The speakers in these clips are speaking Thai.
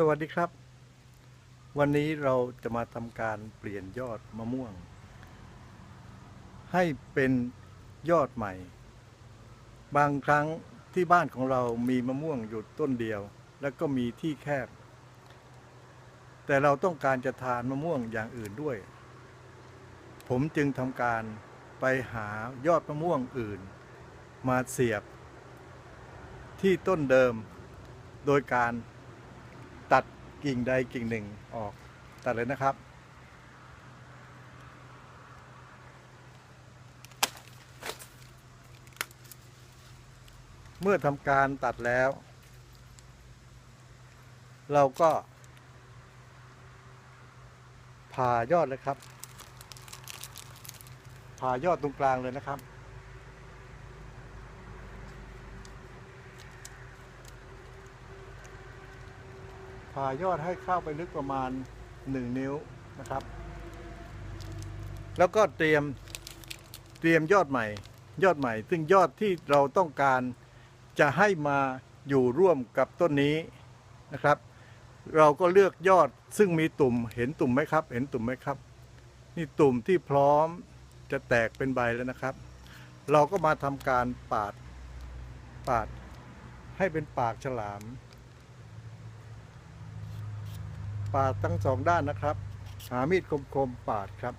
สวัสดีครับ วันนี้เราจะมาทำการเปลี่ยนยอดมะม่วง ให้เป็นยอดใหม่ บางครั้งที่บ้านของเรามีมะม่วงอยู่ต้นเดียว แล้วก็มีที่แคบ แต่เราต้องการจะทานมะม่วงอย่างอื่นด้วย ผมจึงทำการไปหายอดมะม่วงอื่น มาเสียบ ที่ต้นเดิมโดยการ ตัดกิ่งใดกิ่งหนึ่งออกตัดเลยนะครับ เมื่อทำการตัดแล้ว เราก็ผ่ายอดเลยครับผ่ายอดตรงกลางเลยนะครับ ผ่ายอดให้เข้าไปลึกประมาณ 1 นิ้วนะครับ แล้วก็เตรียมเตรียมยอดใหม่ ยอดใหม่ ซึ่งยอดที่เราต้องการจะให้มาอยู่ร่วมกับต้นนี้นะครับ เราก็เลือกยอดซึ่งมีตุ่มเห็นตุ่มไหมครับ เห็นตุ่มไหมครับ นี่ตุ่มที่พร้อมจะแตกเป็นใบแล้วนะครับ เราก็มาทำการปาดปาดให้เป็นปากฉลาม ปาดทั้งสองด้านนะครับ หามีดคมๆปาดครับ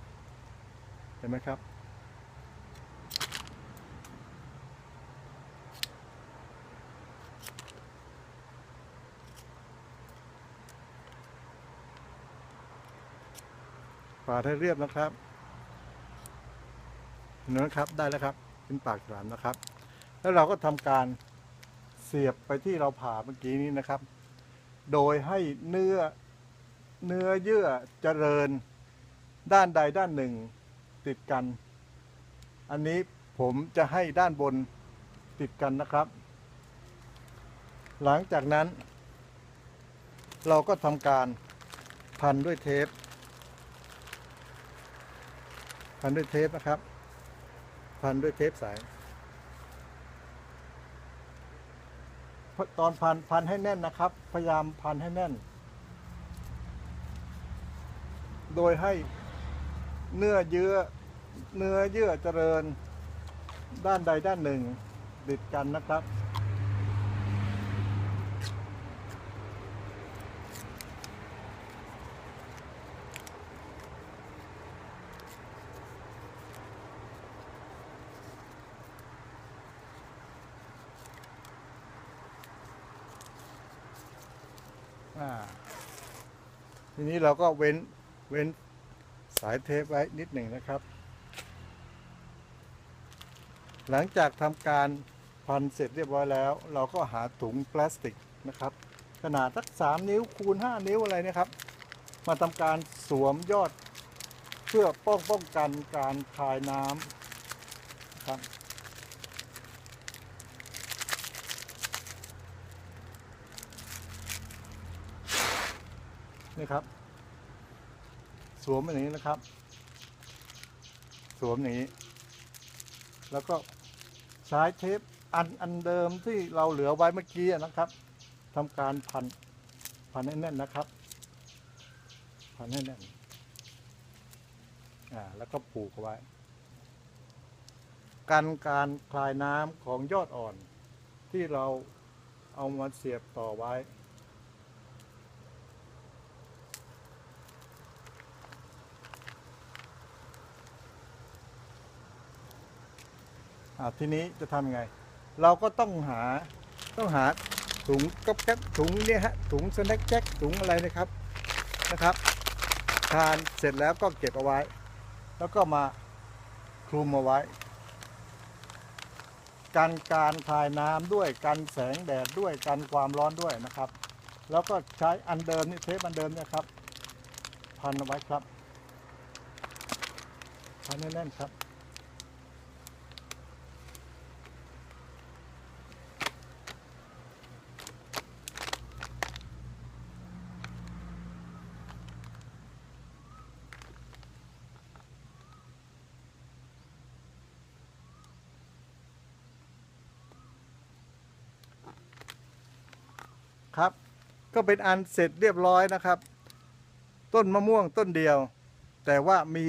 เห็นไหมครับ ปาดให้เรียบนะครับเห็นไหมครับได้แล้วครับเป็นปากฉลามนะครับ แล้วเราก็ทำการเสียบไปที่เราผ่าเมื่อกี้นี้นะครับ โดยให้เนื้อ เนื้อเยื่อเจริญด้านใดด้านหนึ่งติดกัน อันนี้ผมจะให้ด้านบนติดกันนะครับ หลังจากนั้น เราก็ทำการพันด้วยเทป พันด้วยเทปนะครับ พันด้วยเทปใสตอนพันพันให้แน่นนะครับ พยายามพันให้แน่น โดยให้เนื้อเยื่อเนื้อเยื่อเจริญด้านใดด้านหนึ่งติดกันนะครับ ทีนี้เราก็เว้น เว้นสายเทปไว้นิดหนึ่งนะครับ หลังจากทำการพันเสร็จเรียบร้อยแล้ว เราก็หาถุงพลาสติกนะครับ ขนาดสักสามนิ้วคูณห้านิ้วอะไรนะครับ มาทำการสวมยอดเพื่อป้องป้องกันการคายน้ำครับนี่ครับ สวมอย่างนี้นะครับ สวมอย่างนี้ แล้วก็ใช้เทปอันอันเดิมที่เราเหลือไว้เมื่อกี้นะครับทำการพันพันให้แน่นนะครับ พันให้แน่นอ่าแล้วก็ผูกไว้ กันการคลายน้ำของยอดอ่อนที่เราเอามาเสียบต่อไว้ ทีนี้จะทำยังไง เราก็ต้องหาต้องหาถุงก๊อบแก๊บถุงเนี่ยฮะถุงสแน็คแจ็คถุงอะไรนะครับนะครับ ทานเสร็จแล้วก็เก็บเอาไว้ แล้วก็มาคลุมเอาไว้ กันการคายน้ำด้วยกันแสงแดดด้วยกันความร้อนด้วยนะครับ แล้วก็ใช้อันเดิมนี่เทปอันเดิมเนี่ยครับพันเอาไว้ครับพันแน่นๆครับ ครับ ก็เป็นอันเสร็จเรียบร้อยนะครับ ต้นมะม่วงต้นเดียว แต่ว่ามี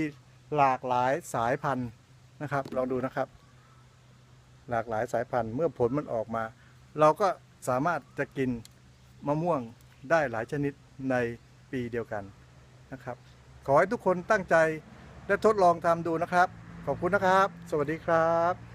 หลากหลายสายพันธุ์นะครับ ลองดูนะครับ หลากหลายสายพันธุ์เมื่อผลมันออกมา เราก็สามารถจะกินมะม่วงได้หลายชนิดในปีเดียวกันนะครับ ขอให้ทุกคนตั้งใจและทดลองทำดูนะครับ ขอบคุณนะครับ สวัสดีครับ